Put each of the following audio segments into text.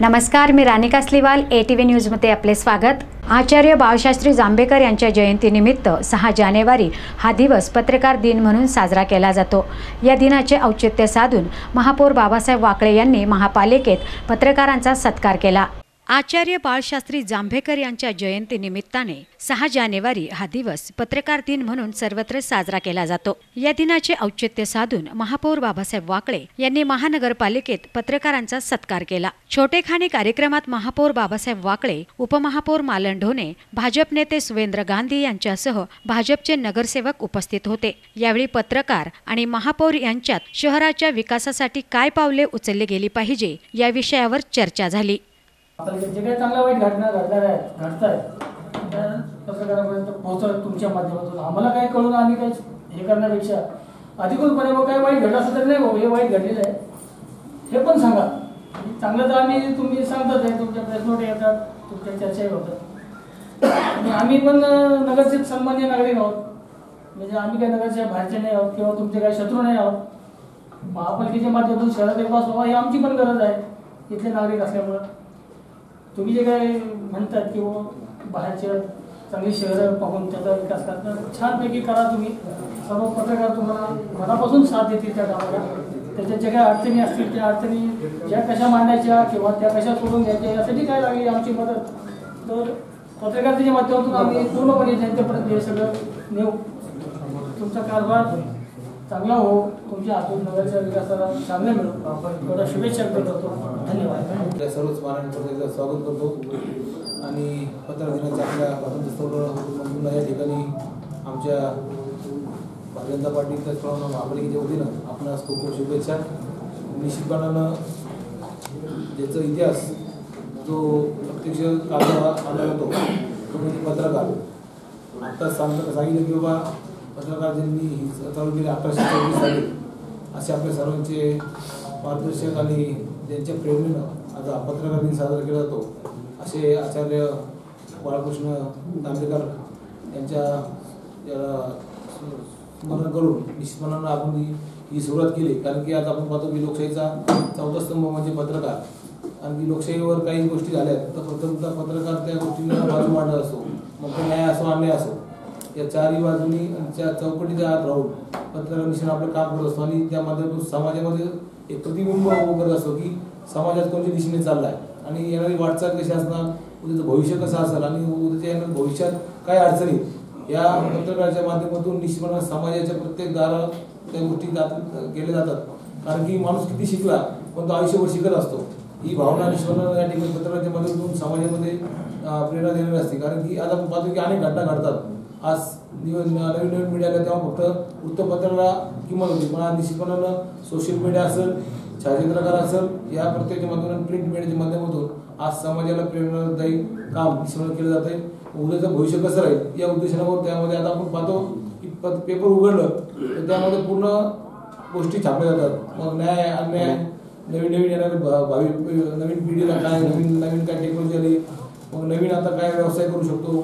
नमस्कार मी Rani Kasliwal A T V न्यूजमध्ये आपले स्वागत. आचार्य बाळशास्त्री जांभेकर यांच्या जयंतीनिमित्त सहा जानेवारी हा दिवस पत्रकार दिन म्हणून साजरा केला जातो. या दिनाचे औचित्य साधून महापौर बाबासाहेब वाकळे यांनी महापालिकेत पत्रकारांचा सत्कार केला. आचार्य बाळशास्त्री जांभेकर यांच्या जयंतीनिमित्ताने सहा जानेवारी हा दिवस पत्रकार दिन म्हणून सर्वत्र साजरा केला जातो. या दिनाचे औचित्य साधून महापौर बाबासाहेब वाकळे यांनी महानगरपालिकेत पत्रकारांचा सत्कार केला. छोटेखानी कार्यक्रमात महापौर बाबासाहेब वाकळे उपमहापौर मालन ढोणे भाजप नेते सुवेंद्र गांधी यांच्यासह भाजपचे नगरसेवक उपस्थित होते. यावेळी पत्रकार आणि महापौर यांच्यात शहराच्या विकासासाठी काय पावले उचलली गेली पाहिजे या विषयावर चर्चा झाली. आता जे काही चांगल्या वाईट घटना घडणार आहेत घडत आहेत त्या पत्रकारापर्यंत पोहोचत तुमच्या माध्यमातून. आम्हाला काय कळून आम्ही काही हे करण्यापेक्षा अधिकृतपणे मग काही वाईट घडलं असं तर नाही भाऊ हे वाईट घडलेलं आहे. हे पण सांगा. चांगलं तर आम्ही तुम्ही सांगतात आहे तुमच्या प्रेस नोट येतात तुमच्या चर्चाही होतात. आणि आम्ही पण नगरसेवक नगरचे सन्मान्य नागरिक आहोत. म्हणजे आम्ही काही नगरच्या बाहेरचे नाही आहोत किंवा तुमचे काही शत्रू नाही आहोत. महापालिकेच्या माध्यमातून शहरात विकास व्हावा ही आमची पण गरज आहे इथले नागरिक असल्यामुळं. तुम्ही जे काय म्हणतात की बाहेरच्या चांगली शहरं पाहून त्याचा विकास करता छानपैकी करा तुम्ही. सर्व पत्रकार तुम्हाला मनापासून साथ देतील त्या गावाला. त्याच्या ज्या काही अडचणी असतील त्या अडचणी ज्या कशा मांडायच्या किंवा त्या कशा सोडून घ्यायच्या यासाठी काय लागली आमची मदत? तर पत्रकारितेच्या माध्यमातून आम्ही पूर्णपणे जनतेपर्यंत हे सगळं नेऊ. तुमचा कारभार चांगला हो. तुमच्या हातून नगरच्या विकासाला चांगलं मिळो. एवढ्या शुभेच्छा करतो. धन्यवाद. आपल्या सर्वच महाराष्ट्राचं एकदा स्वागत करतो. आणि पत्रकार दिनाचा आपल्या स्वातंत्र्य स्थळ या ठिकाणी आमच्या भारतीय जनता पार्टी त्याचप्रमाणे महापालिकेच्या वतीनं आपणास खूप खूप शुभेच्छा. निश्चितपणानं ज्याचा इतिहास जो प्रत्यक्ष काळाला आला होतो तो म्हणजे पत्रकार. आत्ताच सांग सांगितलं की बाबा पत्रकार ज्यांनी चालू केली अठराशे चौवीस साली असे आपल्या सर्वांचे मार्गदर्शक आणि ज्यांच्या प्रेरणेनं आज पत्रकार दिन साजरा केला जातो असे आचार्य बाळकृष्ण दांडेकर यांच्या स्मरण करून निश्चितपणानं आपण ही सुरुवात केली. कारण की आज आपण पाहतो की लोकशाहीचा चौथा स्तंभ म्हणजे पत्रकार. आणि लोकशाहीवर काही गोष्टी झाल्या तर प्रथमतः पत्रकार त्या गोष्टींना बाजू मांडत असतो मग तो न्याय असो अन्याय असो या चारही बाजूनी आणि चौकटीच्या आत राहून पत्रकार मिशन आपलं काम करत असतो. आणि त्या माध्यमातून समाजामध्ये एक प्रतिबिंब उभं करत असतो की समाजात कोणत्या दिशेने चाललाय? आणि येणारी वाटचाल कशी असणार? उद्याचं भविष्य कसं असेल? आणि उद्याच्या येणार भविष्यात काय अडचणी? या पत्रकाराच्या माध्यमातून निश्चितपणे समाजाच्या प्रत्येक दारा त्या गोष्टी जात केल्या जातात. कारण की माणूस किती शिकला पण तो आयुष्यभर शिकत असतो. ही भावना निश्चितपणे या ठिकाणी पत्रकाराच्या माध्यमातून समाजामध्ये प्रेरणा देणारी असते. कारण की आता पाहतो की अनेक घटना घडतात. आज नवीन नवीन मीडिया आल्या तेव्हा फक्त वृत्तपत्राला किंमत होती. पण आज निश्चितपणानं सोशल मीडिया असेल छायाचित्रकार असेल या प्रत्येकाच्या माध्यमातून प्रिंट मीडियाच्या माध्यमातून आज समाजाला प्रेरणादायी काम निश्चितपणे केलं जात आहे उद्याचं भविष्य कसं राहील या उद्देशावर त्यामध्ये आता आपण पाहतो की प- पेपर उघडलं तर त्यामध्ये पूर्ण गोष्टी छापल्या जातात. मग न्याय अन्याय नवीन नवीन येणारे भावी नवीन पिढीला काय नवीन नवीन काय टेक्नॉलॉजी आली मग नवीन आता काय व्यवसाय करू शकतो?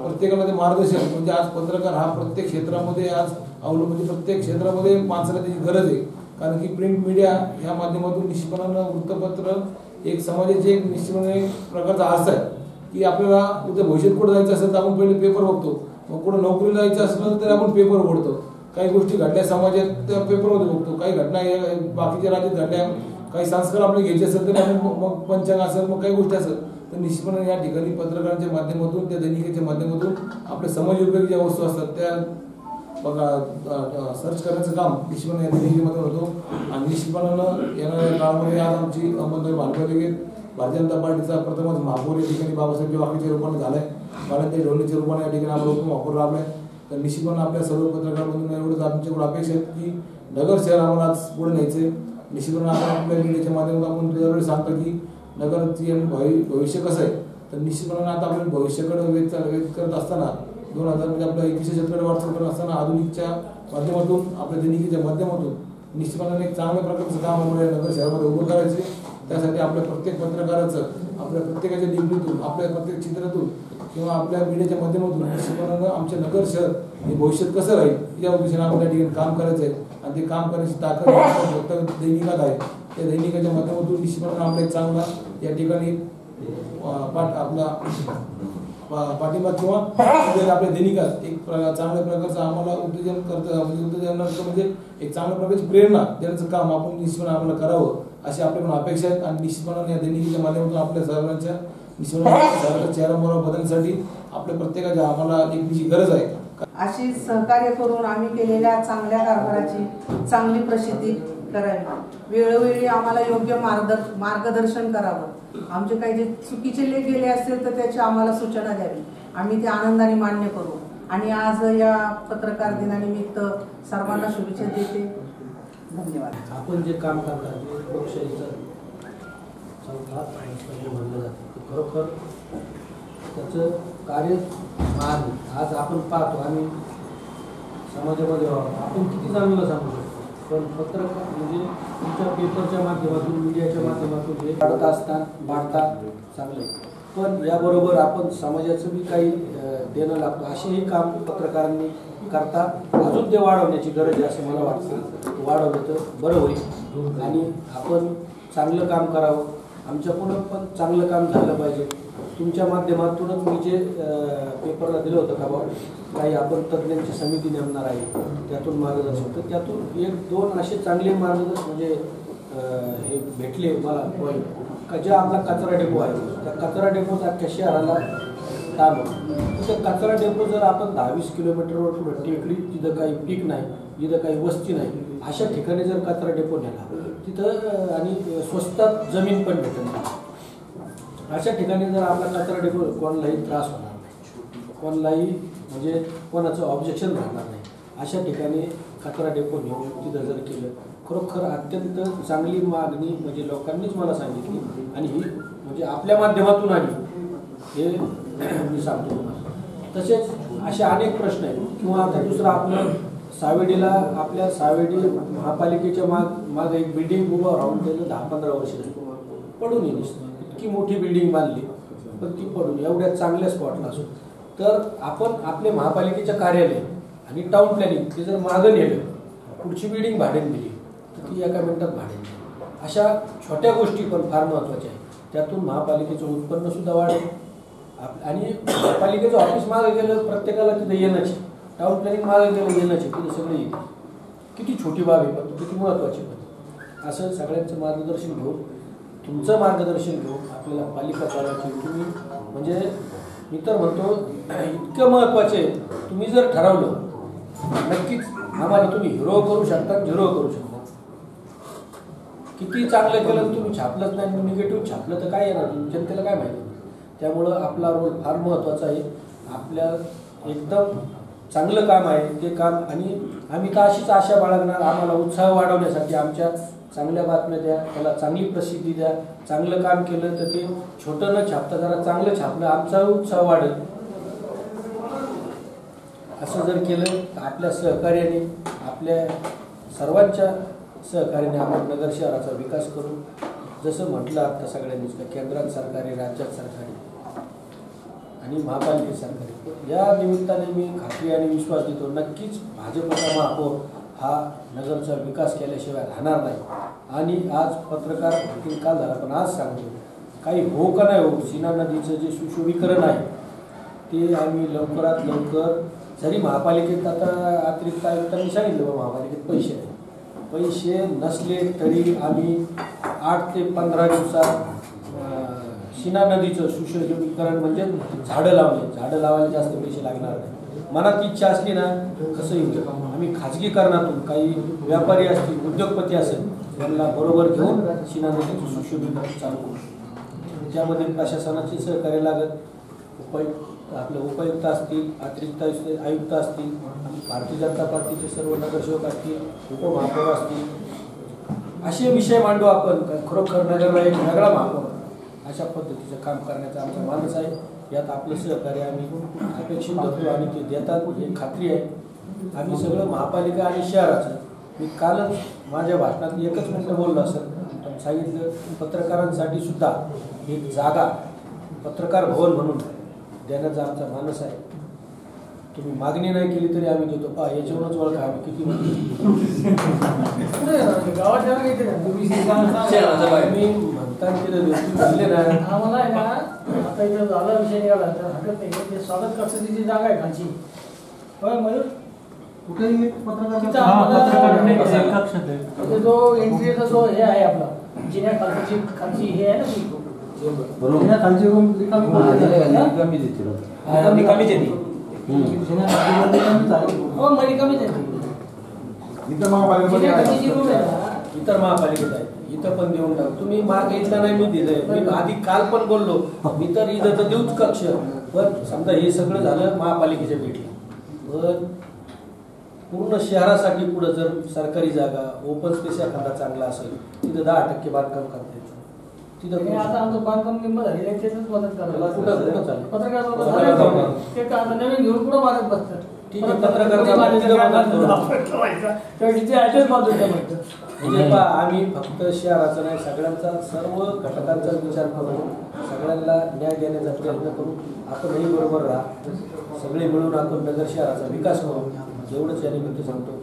प्रत्येकाला ते मार्गदर्शन म्हणजे आज पत्रकार हा प्रत्येक क्षेत्रामध्ये आज अवलंबून म्हणजे प्रत्येक क्षेत्रामध्ये माणसाला त्याची गरज आहे. कारण की प्रिंट मीडिया या माध्यमातून निश्चितपणानं वृत्तपत्र एक समाजाचे एक निश्चितपणे प्रकारचा आरसा आहे की आपल्याला उद्या भविष्यात कुठं जायचं असेल तर आपण पहिले पेपर बघतो. मग कुठं नोकरीला जायचं असलं तर आपण पेपर उघडतो. काही गोष्टी घडल्या समाजात त्या पेपरमध्ये बघतो. काही घटना या- बाकीच्या राज्यात घडल्या काही संस्कार आपले घ्यायचे असेल तर आपण मग मग पंचांग असेल मग काही गोष्टी असेल. तर निश्चितपणे या ठिकाणी पत्रकारांच्या माध्यमातून त्या दैनिकाच्या माध्यमातून आपल्या समाज उपयोगी ज्या वस्तू असतात त्या बघा सर्च करण्याचं काम निश्चितपणे या दैनिकेमध्ये होतो. आणि निश्चितपणानं येणाऱ्या काळामध्ये आज आमची अहमदनगर महानगरपालिकेत भारतीय जनता पार्टीचा प्रथमच महापौर या ठिकाणी बाबासाहेब वाकीच्या रूपाने कारण ते ढोणीच्या रूपाने या ठिकाणी आम्हाला उपमहापौर राबलाय तर निश्चितपणे आपल्या सर्व पत्रकारांमधून एवढंच आमच्याकडे अपेक्षा आहेत की नगर शहर आम्हाला आज पुढे न्यायचे निश्चितपणे आपण आपल्या मीडियाच्या माध्यमातून आपण दरवेळी सांगतो की नगरची आणि भवि- भविष्य कसं आहे? तर निश्चितपणे आता आपण भविष्याकडे वेध वेध करत असताना दोन हजार म्हणजे आपल्या एकवीसशे शतकडे वाटचाल करत असताना आधुनिकच्या माध्यमातून आपल्या दैनिकीच्या माध्यमातून निश्चितपणाने एक चांगल्या प्रकारचं काम आपल्या नगर शहरामध्ये उभं करायचे त्यासाठी आपल्या प्रत्येक पत्रकाराचं आपल्या प्रत्येकाच्या डिग्रीतून आपल्या प्रत्येक चित्रातून किंवा आपल्या मीडियाच्या माध्यमातून निश्चितपणानं आमचे नगर शहर हे भविष्यात कसं राहील या उद्देशाने आपल्या ठिकाणी काम करायचं आहे आणि ते काम करण्याची ताकद फक्त दैनिकात आहे. त्या दैनिकाच्या माध्यमातून निश्चितपणे आपला एक चांगला या ठिकाणी पाठ आपला पाठिंबा किंवा आपल्या दैनिकात एक चांगल्या प्रकारचं आम्हाला उत्तेजन करतं म्हणजे म्हणजे एक चांगल्या प्रकारची प्रेरणा देण्याचं काम आपण निश्चितपणे आम्हाला करावं अशी आपल्या पण अपेक्षा आहेत. आणि निश्चितपणे या दैनिकीच्या माध्यमातून आपल्या सर्वांच्या निश्चितपणे बदलण्यासाठी आपल्या प्रत्येकाच्या आम्हाला एकमेची गरज आहे. अशी सहकार्य करून आम्ही केलेल्या चांगल्या कारभाराची चांगली प्रसिद्धी करायला वेळोवेळी आम्हाला योग्य मार्गदर्श मार्गदर्शन करावं. आमचे काही जे चुकीचे लेख गेले असतील तर त्याची आम्हाला सूचना द्यावी. आम्ही ते आनंदाने मान्य करू. आणि आज या पत्रकार दिनानिमित्त सर्वांना शुभेच्छा देते. धन्यवाद. आपण जे काम करता लोकशाहीचं म्हणलं जातं खरोखर त्याचं कार्य आज आपण पाहतो आणि समाजामध्ये आपण किती चांगलं सांगू शकतो? पण पत्रकार म्हणजे तुमच्या पेपरच्या माध्यमातून मीडियाच्या माध्यमातून हे वाढत असतात वाढतात चांगलं. पण याबरोबर आपण समाजाचं बी काही देणं लागतो असेही काम पत्रकारांनी करतात अजून ते वाढवण्याची गरज आहे असं मला वाटतं. वाढवलं तर बरं होईल. आणि आपण चांगलं काम करावं. आमच्याकडून पण चांगलं काम झालं पाहिजे. तुमच्या माध्यमातूनच मी जे पेपरला दिलं होतं का बाबा काही आपण तज्ज्ञांची समिती नेमणार आहे त्यातून मार्गदर्शन. तर त्यातून एक दोन असे चांगले मार्गदर्शन म्हणजे हे भेटले मला पॉईंट का जे आपला कचरा डेपो आहे त्या कचरा डेपोचा अख्ख्या शहराला काम त्या कचरा डेपो जर आपण दहावीस किलोमीटरवर कुठं टेकडी तिथं काही पीक नाही तिथं काही वस्ती नाही अशा ठिकाणी जर कचरा डेपो नेला तिथं आणि स्वस्तात जमीन पण भेटत नाही. अशा ठिकाणी जर आपला कचरा डेपो कोणालाही त्रास होणार नाही. कोणालाही म्हणजे कोणाचं ऑब्जेक्शन राहणार नाही. अशा ठिकाणी कचरा डेपो नेऊन तिथं जर केलं खरोखर अत्यंत चांगली मागणी म्हणजे लोकांनीच मला सांगितली आणि ही म्हणजे आपल्या माध्यमातून आली हे मी सांगतो तुम्हाला. तसेच असे अनेक प्रश्न आहेत. किंवा आता दुसरं आपलं सावेडीला आपल्या सावेडी महापालिकेच्या माग माग एक बिल्डिंग उभं राहून त्याचं दहा पंधरा वर्ष पडून येईल इतकी मोठी बिल्डिंग बांधली पण ती पडून एवढ्या चांगल्या स्पॉटला असो तर आपण आपले महापालिकेच्या कार्यालय आणि टाउन प्लॅनिंग ते जर मागं नेलं पुढची बिल्डिंग भाड्याने दिली तर ती एका मिनिटात भाड्याने दिली. अशा छोट्या गोष्टी पण फार महत्त्वाच्या आहेत. त्यातून महापालिकेचं उत्पन्न सुद्धा वाढेल. आप- आणि महापालिकेचं ऑफिस मागं गेलं प्रत्येकाला तिथं येणंच टाउन प्लॅनिंग मागं गेलं येणंच तिथं सगळं येईल किती छोटी बाब आहे पण किती महत्त्वाची पण असं सगळ्यांचं मार्गदर्शन घेऊन तुमचं मार्गदर्शन घेऊन आपल्याला पालिका चालवायची तुम्ही म्हणजे मी तर म्हणतो इतकं महत्त्वाचं आहे तुम्ही जर ठरवलं नक्कीच आम्हाला तुम्ही हिरो करू शकता झिरो करू शकता. किती चांगलं केलं तुम्ही छापलंच नाही निगेटिव्ह छापलं तर काय येणार? जनतेला काय माहिती? त्यामुळं आपला रोल फार महत्त्वाचा आहे. आपल्या एकदम चांगलं काम आहे ते काम आणि आम्ही तर अशीच आशा बाळगणार आम्हाला उत्साह वाढवण्यासाठी आमच्या चांगल्या बातम्या द्या त्याला चांगली प्रसिद्धी द्या. चांगलं काम केलं तर ते छोटं न छापता जरा चांगलं छापलं आमचा उत्साह वाढेल. असं जर केलं तर आपल्या सहकार्याने आपल्या सर्वांच्या सहकार्याने आपण नगर शहराचा विकास करू. जसं म्हटलं आता सगळ्यांनीच का केंद्रात सरकारी राज्यात सरकारी आणि महापालिकेत सरकारी. या निमित्ताने मी खात्री आणि विश्वास देतो नक्कीच भाजपचा महापौर हा नगरचा विकास केल्याशिवाय राहणार नाही. आणि आज पत्रकार दिन काल झाला पण आज सांगतो काही हो का नाही हो? सीना नदीचं जे सुशोभीकरण आहे ते आम्ही लवकरात लवकर जरी महापालिकेत आता अतिरिक्त आयुक्तांनी सांगितलं बा महापालिकेत पैसे नाही. पैसे नसले तरी आम्ही आठ ते पंधरा दिवसात अं, शिना नदीचं सुशोभीकरण म्हणजे झाडं लावणे झाडं लावायला जास्त पैसे लागणार नाही. मनात इच्छा असली ना कसं येऊ आम्ही खाजगीकरणातून काही व्यापारी असतील उद्योगपती असेल त्यांना बरोबर घेऊन शिनामध्ये नदीचं सुशोभीकरण चालू करू. त्यामध्ये प्रशासनाचे सहकार्य लागत उपायुक्त आपले उपायुक्त असतील अतिरिक्त आयुक्त आयुक्त असतील भारतीय जनता पार्टीचे सर्व नगरसेवक असतील उपमहापौर असतील. असे विषय मांडू आपण खरोखर नगरला एक वेगळा महापौर अशा पद्धतीचं काम करण्याचा आमचा मानस आहे. यात आपलं सहकार्य आम्ही अपेक्षित धरतो आणि ते देतात ही खात्री आहे. आम्ही सगळं महापालिका आणि शहराचं मी कालच माझ्या भाषणात एकच मिनटं बोललो असेल पण सांगितलं पत्रकारांसाठी सुद्धा एक जागा पत्रकार भवन म्हणून देण्याचा आमचा मानस आहे. तुम्ही मागणी नाही केली तरी आम्ही देतो. पहा याच्यावरूनच ओळखा आम्ही. किती सांगा. मी म्हणतो काम केलं नाही. तुम्ही म्हणले ना आम्हाला आहे ना आता इथं झाला विषय निघाला तर हरकत नाही ते स्वागत कक्षाची जी जागा आहे खालची होय मयूर कुठेही तिथं आम्हाला म्हणजे जो एंट्रीचा जो हे आहे आपला जिन्या खालची खालची हे आहे ना ती बरोबर खालची रूम रिकामी पडली आहे. हा, रिकामीच आहे ती. हो मग रिकामीच आहे ती. इथं महापालिकेमध्ये जिन्या आहे. खालची जी रूम आहे ना इतर महापालिकेत आहे इथं पण देऊन टाक. तुम्ही माग घेतला नाही मी दिलंय. मी आधी काल पण बोललो. मी तर इथं तर देऊच कक्ष. पण समजा हे सगळं झालं महापालिकेच्या भेटलं. पण पूर्ण शहरासाठी पुढं जर सरकारी जागा ओपन स्पेस एखादा चांगला असेल तिथं दहा टक्के बांधकाम करता येतं. तिथं आता आमचं बांधकाम निम्म झालेलं त्याच मदत करायला? पत्रकार. ते आता नवीन घेऊन कुठं मागत बसतात? ठीक आहे, परत पत्रकार म्हणजे पहा आम्ही फक्त शहराचा नाही सगळ्यांचा सर्व घटकांचा विचार करू सगळ्यांना न्याय देण्याचा प्रयत्न करू आपणही बरोबर राहा सगळे मिळून आपण नगर शहराचा विकास करू एवढंच या निमित्त सांगतो.